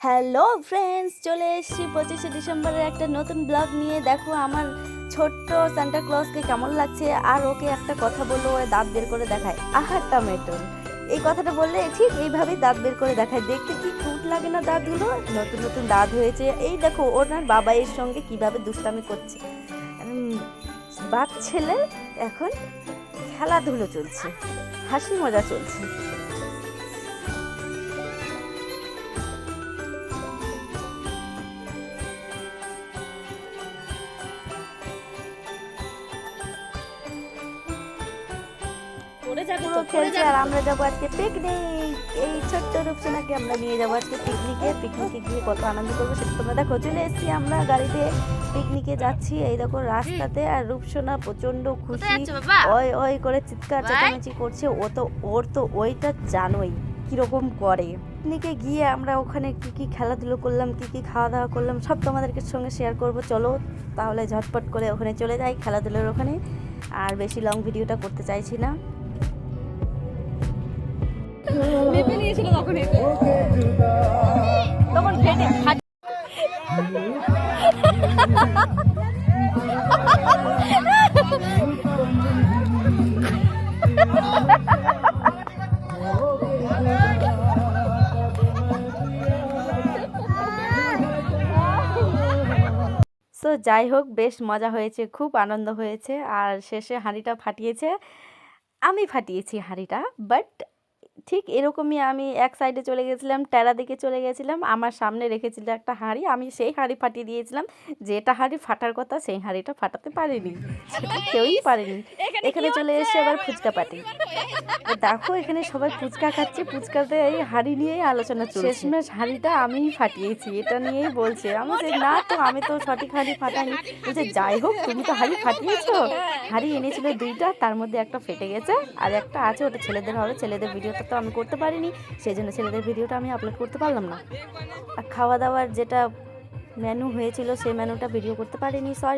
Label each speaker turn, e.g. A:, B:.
A: Hello friends চলে এসেছি পঁচিশে ডিসেম্বরের একটা নতুন ব্লগ নিয়ে। দেখো, আমার ছোট্ট সান্টা ক্লজকে কেমন লাগছে? আর ওকে একটা কথা বলল ও দাঁত বের করে দেখায়। আহার টমেটো এই কথাটা বললে ঠিক এইভাবেই দাঁত বের করে দেখায়। দেখতে কি কুট লাগে না দাঁতগুলো? নতুন নতুন দাঁত হয়েছে। এই দেখো ওনার বাবাইয়ের সঙ্গে কীভাবে দুষ্টামি করছে। বাপ ছেলে এখন খেলাধুলো চলছে। হাসি মজা চলছে।
B: পড়ে যাবে
A: পুরো খেলছে আর আমরা যাব আজকে পিকনিক এই ছোট্ট রূপসোনাকে আমরা নিয়ে যাব আজকে পিকনিকে পিকনিকে গিয়ে কত আনন্দ করব সেটা তোমরা দেখো। চলে এসেছি আমরা গাড়িতে পিকনিকে যাচ্ছি। এই দেখো রাস্তাতে আর রূপসোনা
B: প্রচণ্ড
A: খুশি। ওই ওই করে চিৎকার চেঁচামেচি করছে। ও তো ওর তো ওইটা জানোই কীরকম করে। পিকনিকে গিয়ে আমরা ওখানে কি কি খেলাধুলো করলাম কি কি খাওয়া দাওয়া করলাম সব তোমাদেরকে সঙ্গে শেয়ার করব। চলো তাহলে ঝটপট করে ওখানে চলে যাই খেলাধুলোর ওখানে। আর বেশি লং ভিডিওটা করতে চাইছি না।
B: নিয়েছিল তখন তখন
A: সো যাই হোক, বেশ মজা হয়েছে, খুব আনন্দ হয়েছে, আর শেষে হাঁড়িটা ফাটিয়েছে। আমি ফাটিয়েছি হাঁড়িটা বাট ঠিক এরকমই আমি এক সাইডে চলে গেছিলাম টেরা দিকে চলে গেছিলাম আমার সামনে রেখেছিল একটা হাঁড়ি আমি সেই হাঁড়ি ফাটিয়ে দিয়েছিলাম। যেটা হাঁড়ি ফাটার কথা সেই হাঁড়িটা ফাটাতে পারিনি। সেটা কেউই পারেনি। এখানে চলে এসে আবার ফুচকা পাটি দেখো এখানে সবাই ফুচকা খাচ্ছে ফুচকাতে এই হাঁড়ি নিয়েই আলোচনা চলছে। শেষমেশ হাঁড়িটা আমিই ফাটিয়েছি এটা নিয়েই বলছে। আমি বলছি, না তো আমি তো সঠিক হাঁড়ি ফাটাইনি। বলছে যাই হোক তুমি তো হাঁড়ি ফাটিয়েছো। হাঁড়ি এনেছিল দুইটা তার মধ্যে একটা ফেটে গেছে আর একটা আছে ওটা ছেলেদের হবে ছেলেদের ভিডিওটা তো আমি করতে পারিনি সেই জন্য ছেলেদের ভিডিওটা আমি আপলোড করতে পারলাম না। আর খাওয়া দাওয়ার যেটা মেনু হয়েছিল, সেই মেনুটা ভিডিও করতে পারিনি সরি